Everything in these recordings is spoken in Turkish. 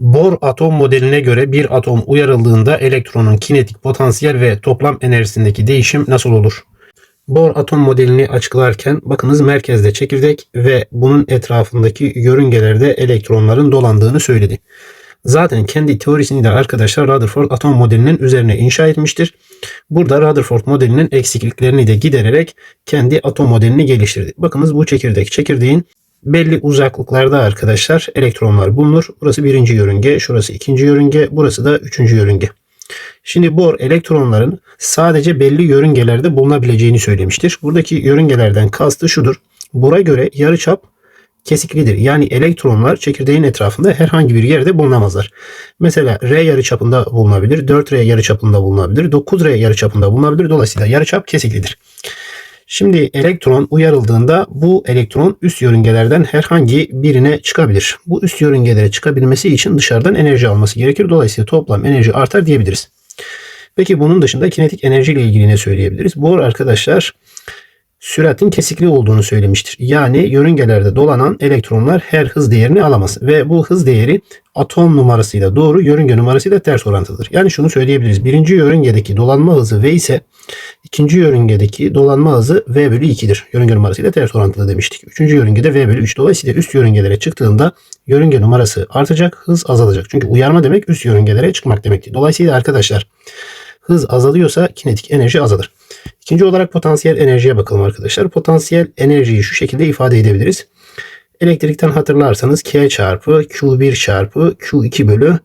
Bohr atom modeline göre bir atom uyarıldığında elektronun kinetik potansiyel ve toplam enerjisindeki değişim nasıl olur? Bohr atom modelini açıklarken bakınız merkezde çekirdek ve bunun etrafındaki yörüngelerde elektronların dolandığını söyledi. Zaten kendi teorisini de arkadaşlar Rutherford atom modelinin üzerine inşa etmiştir. Burada Rutherford modelinin eksikliklerini de gidererek kendi atom modelini geliştirdi. Bakınız bu çekirdek. Çekirdeğin belli uzaklıklarda arkadaşlar elektronlar bulunur. Burası birinci yörünge, şurası ikinci yörünge, burası da üçüncü yörünge. Şimdi Bohr elektronların sadece belli yörüngelerde bulunabileceğini söylemiştir. Buradaki yörüngelerden kastı şudur. Bohr'a göre yarıçap kesiklidir. Yani elektronlar çekirdeğin etrafında herhangi bir yerde bulunamazlar. Mesela R yarıçapında bulunabilir, 4R yarıçapında bulunabilir, 9R yarıçapında bulunabilir. Dolayısıyla yarıçap kesiklidir. Şimdi elektron uyarıldığında bu elektron üst yörüngelerden herhangi birine çıkabilir. Bu üst yörüngelere çıkabilmesi için dışarıdan enerji alması gerekir. Dolayısıyla toplam enerji artar diyebiliriz. Peki bunun dışında kinetik enerji ile ilgili ne söyleyebiliriz? Bohr arkadaşlar süratin kesikli olduğunu söylemiştir. Yani yörüngelerde dolanan elektronlar her hız değerini alamaz. Ve bu hız değeri atom numarasıyla doğru yörünge numarasıyla ters orantılıdır. Yani şunu söyleyebiliriz. Birinci yörüngedeki dolanma hızı V ise ikinci yörüngedeki dolanma hızı V bölü 2'dir. Yörünge numarasıyla ters orantılı demiştik. Üçüncü yörüngede V bölü 3. Dolayısıyla üst yörüngelere çıktığında yörünge numarası artacak, hız azalacak. Çünkü uyarma demek üst yörüngelere çıkmak demekti. Dolayısıyla arkadaşlar hız azalıyorsa kinetik enerji azalır. İkinci olarak potansiyel enerjiye bakalım arkadaşlar. Potansiyel enerjiyi şu şekilde ifade edebiliriz. Elektrikten hatırlarsanız K çarpı Q1 çarpı Q2 bölü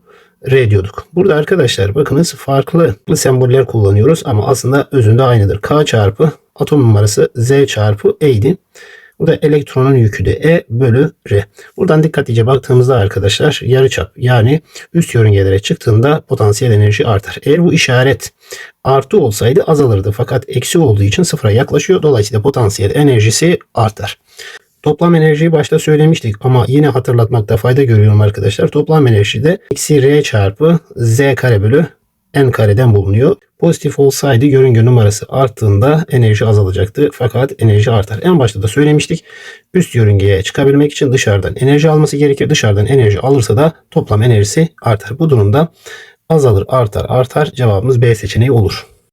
R diyorduk. Burada arkadaşlar bakınız farklı semboller kullanıyoruz ama aslında özünde aynıdır. K çarpı atom numarası Z çarpı E'ydi. Burada elektronun yükü de E bölü R. Buradan dikkatlice baktığımızda arkadaşlar yarıçap yani üst yörüngelere çıktığında potansiyel enerji artar. Eğer bu işaret artı olsaydı azalırdı. Fakat eksi olduğu için sıfıra yaklaşıyor. Dolayısıyla potansiyel enerjisi artar. Toplam enerjiyi başta söylemiştik ama yine hatırlatmakta fayda görüyorum arkadaşlar. Toplam enerji de eksi R çarpı Z kare bölü N kareden bulunuyor. Pozitif olsaydı yörünge numarası arttığında enerji azalacaktı. Fakat enerji artar. En başta da söylemiştik. Üst yörüngeye çıkabilmek için dışarıdan enerji alması gerekir. Dışarıdan enerji alırsa da toplam enerjisi artar. Bu durumda azalır, artar, artar. Cevabımız B seçeneği olur.